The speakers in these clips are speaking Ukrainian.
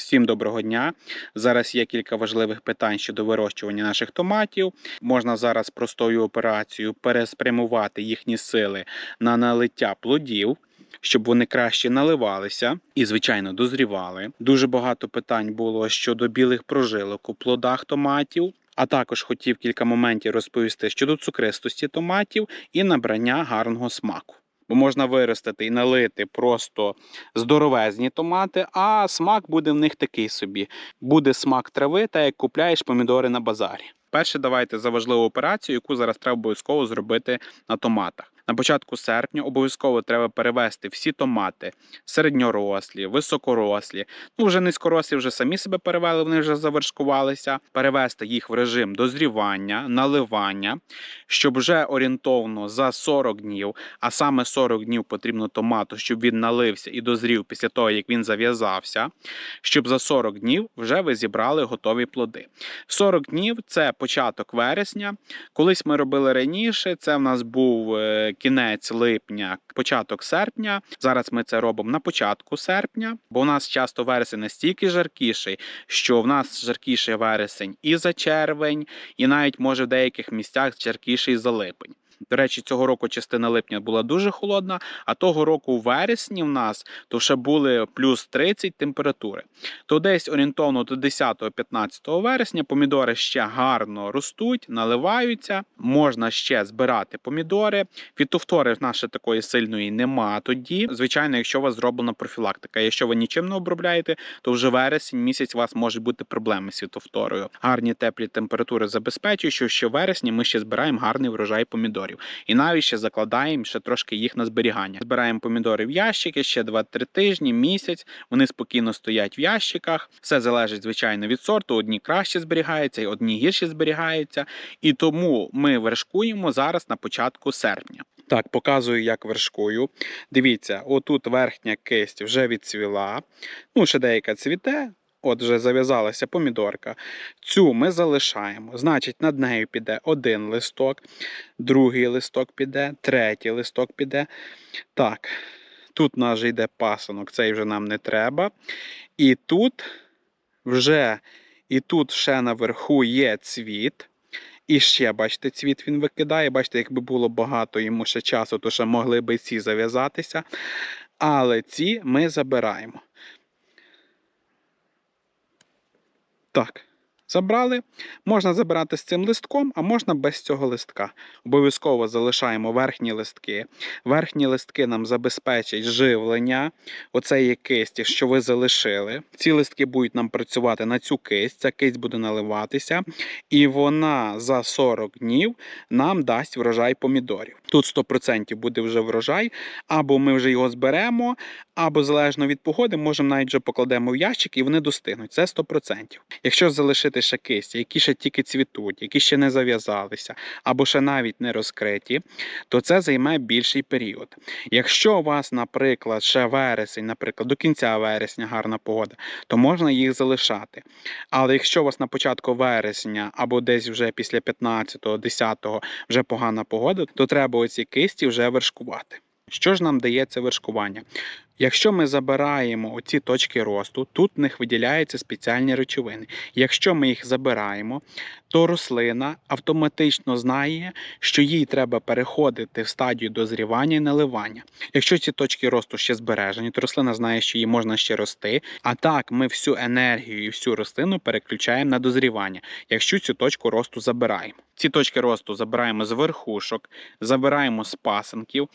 Всім доброго дня. Зараз є кілька важливих питань щодо вирощування наших томатів. Можна зараз простою операцією переспрямувати їхні сили на налиття плодів. Щоб вони краще наливалися і, звичайно, дозрівали. Дуже багато питань було щодо білих прожилок у плодах томатів. А також хотів кілька моментів розповісти щодо цукристості томатів і набрання гарного смаку. Бо можна виростити і налити просто здоровезні томати, а смак буде в них такий собі. Буде смак трави, та як купляєш помідори на базарі. Перше, давайте за важливу операцію, яку зараз треба обов'язково зробити на томатах. На початку серпня обов'язково треба перевести всі томати середньорослі, високорослі. Ну вже низькорослі вже самі себе перевели, вони вже завершкувалися. Перевести їх в режим дозрівання, наливання, щоб вже орієнтовно за 40 днів, а саме 40 днів потрібно томату, щоб він налився і дозрів після того, як він зав'язався, щоб за 40 днів вже ви зібрали готові плоди. 40 днів це початок вересня. Колись ми робили раніше. Це в нас був е, кінець липня, початок серпня. Зараз ми це робимо на початку серпня, бо у нас часто вересень настільки жаркіший, що в нас жаркіший вересень і за червень, і навіть може в деяких місцях жаркіший за липень. До речі, цього року частина липня була дуже холодна, а того року у вересні в нас то ще були плюс 30 температури. То десь орієнтовно до 10-15 вересня помідори ще гарно ростуть, наливаються. Можна ще збирати помідори. Фітофтори в нас ще такої сильної нема тоді. Звичайно, якщо у вас зроблена профілактика. Якщо ви нічим не обробляєте, то вже вересень місяць у вас можуть бути проблеми з фітофторою. Гарні теплі температури забезпечують, що ще в вересні ми ще збираємо гарний врожай помідорів. І навіть ще закладаємо ще трошки їх на зберігання. Збираємо помідори в ящики ще 2-3 тижні, місяць. Вони спокійно стоять в ящиках. Все залежить, звичайно, від сорту. Одні краще зберігаються, одні гірше зберігаються. І тому ми вершкуємо зараз на початку серпня. Так, показую, як вершкую. Дивіться, отут верхня кисть вже відцвіла. Ну, ще деяка цвіте. От вже зав'язалася помідорка. Цю ми залишаємо. Значить, над нею піде один листок, другий листок піде, третій листок піде. Так, тут у нас вже йде пасанок, цей вже нам не треба. І тут вже, і тут ще наверху є цвіт. І ще, бачите, цвіт він викидає. Бачите, якби було багато йому ще часу, то ще могли би ці зав'язатися. Але ці ми забираємо. Так, забрали. Можна забирати з цим листком, а можна без цього листка. Обов'язково залишаємо верхні листки. Верхні листки нам забезпечать живлення оцеї кисті, що ви залишили. Ці листки будуть нам працювати на цю кисть, ця кисть буде наливатися, і вона за 40 днів нам дасть врожай помідорів. Тут 100% буде вже врожай, або ми вже його зберемо, або залежно від погоди, можемо навіть вже покладемо в ящик і вони достигнуть. Це 100%. Якщо залишити ще кисті, які ще тільки цвітуть, які ще не зав'язалися, або ще навіть не розкриті, то це займе більший період. Якщо у вас, наприклад, ще вересень, наприклад, до кінця вересня гарна погода, то можна їх залишати. Але якщо у вас на початку вересня або десь вже після 15-го, 10-го вже погана погода, то треба оці кисті вже вершкувати. Що ж нам дає це вершкування? Якщо ми забираємо оці точки росту, тут в них виділяються спеціальні речовини. Якщо ми їх забираємо, то рослина автоматично знає, що їй треба переходити в стадію дозрівання і наливання. Якщо ці точки росту ще збережені, то рослина знає, що їй можна ще рости. А так ми всю енергію і всю рослину переключаємо на дозрівання, якщо цю точку росту забираємо. Ці точки росту забираємо з верхушок, забираємо з пасенків.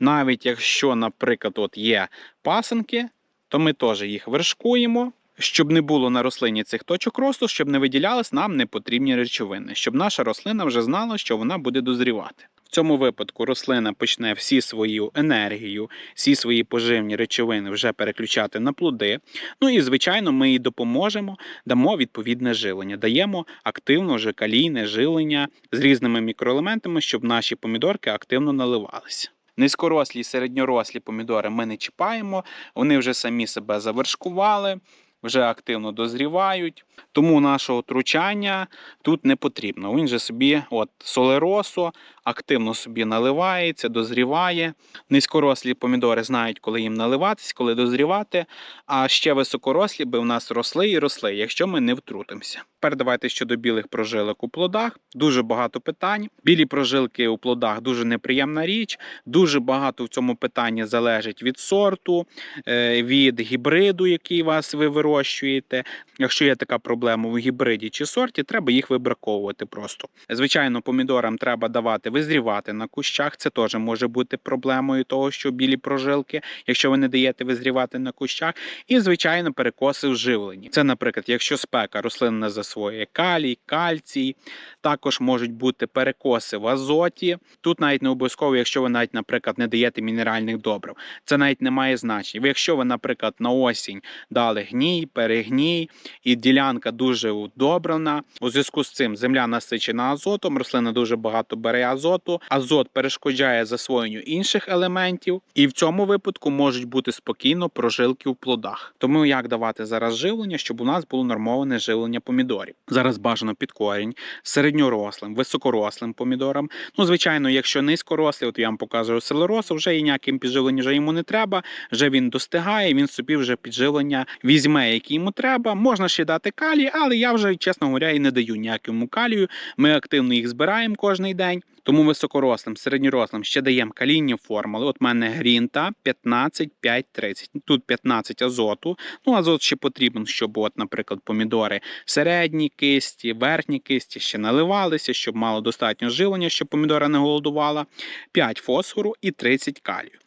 Навіть якщо, наприклад, от є пасенки, то ми теж їх вершкуємо. Щоб не було на рослині цих точок росту, щоб не виділялись нам непотрібні речовини, щоб наша рослина вже знала, що вона буде дозрівати. В цьому випадку рослина почне всі свою енергію, всі свої поживні речовини вже переключати на плоди. Ну і звичайно, ми їй допоможемо, дамо відповідне жилення, даємо активно вже калійне жилення з різними мікроелементами, щоб наші помідорки активно наливалися. Низькорослі і середньорослі помідори ми не чіпаємо, вони вже самі себе завершкували, вже активно дозрівають. Тому нашого втручання тут не потрібно. Він же собі, от солеросо активно собі наливається, дозріває. Низькорослі помідори знають, коли їм наливатись, коли дозрівати. А ще високорослі би в нас росли і росли, якщо ми не втрутимося. Тепер давайте щодо білих прожилок у плодах. Дуже багато питань. Білі прожилки у плодах дуже неприємна річ. Дуже багато в цьому питанні залежить від сорту, е, від гібриду, який вас ви вирощуєте. Якщо є така проблема в гібриді чи сорті, треба їх вибраковувати просто. Звичайно, помідорам треба давати визрівати на кущах. Це теж може бути проблемою того, що білі прожилки, якщо ви не даєте визрівати на кущах. І, звичайно, перекоси в живленні. Це, наприклад, якщо спека рослина не засвоює калій, кальцій, також можуть бути перекоси в азоті. Тут навіть не обов'язково, якщо ви навіть, наприклад, не даєте мінеральних добрив. Це навіть не має значення. Якщо ви, наприклад, на осінь дали гній, перегній, і ділянка дуже удобрена. У зв'язку з цим земля насичена азотом, рослина дуже багато бере азоту. Азот перешкоджає засвоєнню інших елементів, і в цьому випадку можуть бути спокійно прожилки в плодах. Тому як давати зараз живлення, щоб у нас було нормоване живлення помідорів. Зараз бажано під корінь, середньорослим, високорослим помідорам. Ну, звичайно, якщо низькорослий, от я вам показую селерос, вже і ніяким підживлення вже йому не треба. Вже він достигає, він собі вже підживлення візьме, який йому треба. Можна ще дати калій, але я вже, чесно говоря, і не даю ніякому калію. Ми активно їх збираємо кожний день. Тому високорослим, середньорослим ще даємо калійні формули. От в мене грінта 15, 5, 30. Тут 15 азоту. Ну, азот ще потрібен, щоб, от, наприклад, помідори середні кисті, верхні кисті ще наливалися, щоб мало достатньо живлення, щоб помідора не голодувала. 5 фосфору і 30 калію.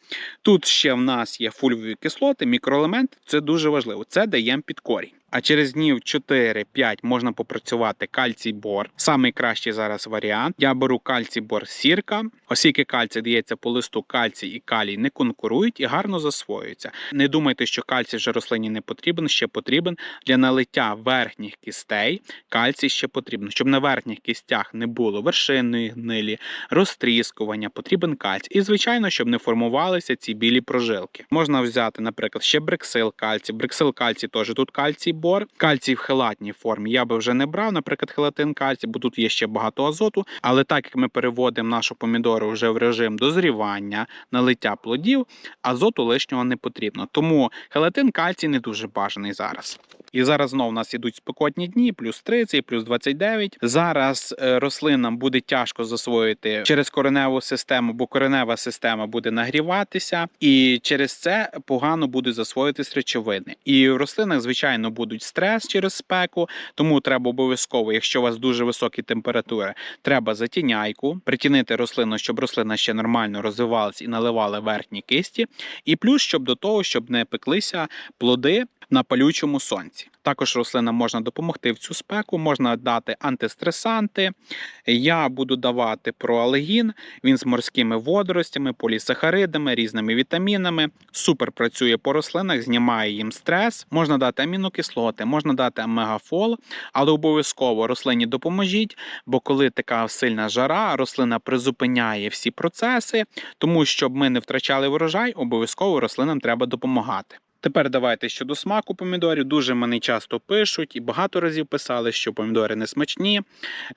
Тут ще в нас є фульвові кислоти, мікроелементи. Це дуже важливо. Це даємо під корінь. А через днів 4-5 можна попрацювати кальцій бор. Самий кращий зараз варіант. Я беру кальцій бор сірка, оскільки кальцій дається по листу, кальцій і калій не конкурують і гарно засвоюються. Не думайте, що кальцій вже рослині не потрібен, ще потрібен для налиття верхніх кістей. Кальцій ще потрібен, щоб на верхніх кістях не було вершинної гнилі, розтріскування, потрібен кальцій. І звичайно, щоб не формувалися ці білі прожилки. Можна взяти, наприклад, ще брексил кальцій. Брексил кальцій теж тут кальцій бор. Кальцій в хелатній формі я би вже не брав, наприклад, хелатин кальцій, бо тут є ще багато азоту. Але так як ми переводимо нашу помідору вже в режим дозрівання, налиття плодів, азоту лишнього не потрібно. Тому хелатин кальцій не дуже бажаний зараз. І зараз знову у нас ідуть спекотні дні, плюс 30, плюс 29. Зараз е, рослинам буде тяжко засвоїти через кореневу систему, бо коренева система буде нагріватися, і через це погано буде засвоїтись речовини. І в рослинах, звичайно, будуть стрес через спеку, тому треба обов'язково, якщо у вас дуже високі температури, треба затіняйку, притінити рослину, щоб рослина ще нормально розвивалась і наливала верхні кисті. І плюс, щоб до того, щоб не пеклися плоди на палючому сонці. Також рослинам можна допомогти в цю спеку, можна дати антистресанти. Я буду давати проалегін, він з морськими водоростями, полісахаридами, різними вітамінами. Супер працює по рослинах, знімає їм стрес. Можна дати амінокислоти, можна дати омегафол, але обов'язково рослині допоможіть, бо коли така сильна жара, рослина призупиняє всі процеси, тому щоб ми не втрачали врожай, обов'язково рослинам треба допомагати. Тепер давайте щодо смаку помідорів. Дуже мене часто пишуть і багато разів писали, що помідори не смачні,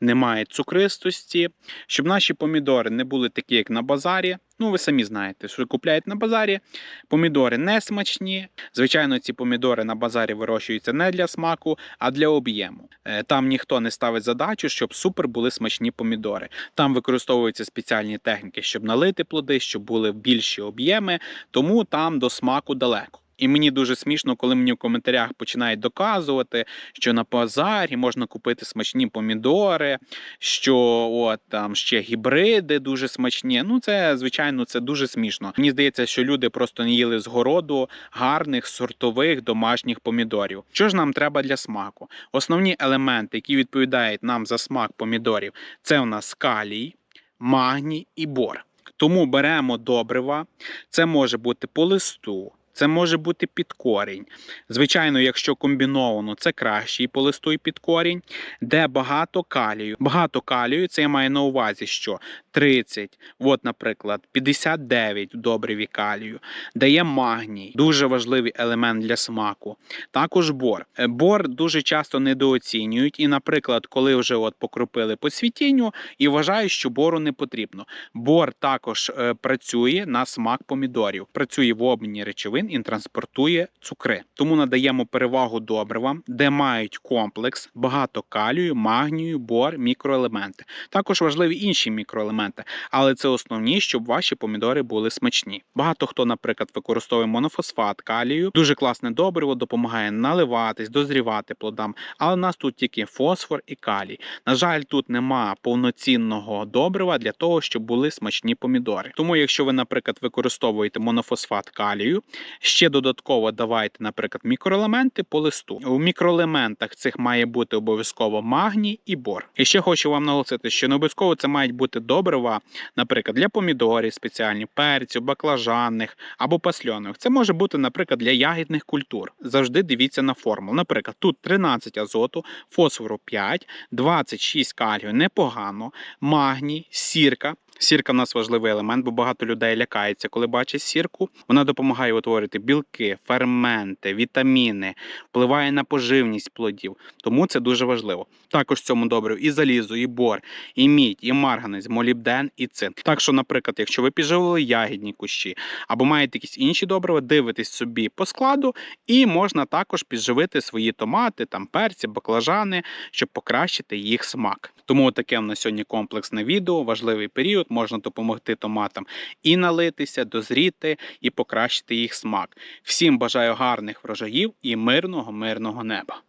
немає цукристості, щоб наші помідори не були такі, як на базарі. Ну, ви самі знаєте, що купляють на базарі. Помідори не смачні. Звичайно, ці помідори на базарі вирощуються не для смаку, а для об'єму. Е, Там ніхто не ставить задачу, щоб супер були смачні помідори. Там використовуються спеціальні техніки, щоб налити плоди, щоб були більші об'єми, тому там до смаку далеко. І мені дуже смішно, коли мені в коментарях починають доказувати, що на базарі можна купити смачні помідори, що от там ще гібриди дуже смачні. Ну це звичайно це дуже смішно. Мені здається, що люди просто не їли з городу гарних сортових домашніх помідорів. Що ж нам треба для смаку? Основні елементи, які відповідають нам за смак помідорів, це у нас калій, магній і бор. Тому беремо добрива. Це може бути по листу. Це може бути під корінь. Звичайно, якщо комбіновано, це кращий по листу і під корінь, де багато калію. Багато калію, це я маю на увазі, що 30, от, наприклад, 59 в добриві калію, дає магній, дуже важливий елемент для смаку. Також бор. Е, Бор дуже часто недооцінюють, і, наприклад, коли вже от покропили по цвітінню і вважають, що бору не потрібно. Бор також е, працює на смак помідорів, працює в обміні речовин і транспортує цукри. Тому надаємо перевагу добривам, де мають комплекс, багато калію, магнію, бор, мікроелементи. Також важливі інші мікроелементи, але це основні, щоб ваші помідори були смачні. Багато хто, наприклад, використовує монофосфат калію. Дуже класне добриво, допомагає наливатись, дозрівати плодам. Але в нас тут тільки фосфор і калій. На жаль, тут нема повноцінного добрива для того, щоб були смачні помідори. Тому, якщо ви, наприклад, використовуєте монофосфат калію, ще додатково давайте, наприклад, мікроелементи по листу. У мікроелементах цих має бути обов'язково магній і бор. І ще хочу вам наголосити, що не обов'язково це мають бути добрива, наприклад, для помідорів спеціальні, перцю, баклажанних або пасльоних. Це може бути, наприклад, для ягідних культур. Завжди дивіться на формулу. Наприклад, тут 13 азоту, фосфору 5, 26 калію непогано, магній, сірка. Сірка в нас важливий елемент, бо багато людей лякається, коли бачить сірку. Вона допомагає утворити білки, ферменти, вітаміни, впливає на поживність плодів. Тому це дуже важливо. Також цьому добре і залізо, і бор, і мідь, і марганець, молібден, і цинк. Так що, наприклад, якщо ви підживили ягідні кущі або маєте якісь інші добрива, дивитесь собі по складу, і можна також підживити свої томати, там перці, баклажани, щоб покращити їх смак. Тому таке в нас сьогодні комплексне відео, важливий період. Можна допомогти томатам і налитися, дозріти, і покращити їх смак. Всім бажаю гарних врожаїв і мирного, мирного неба.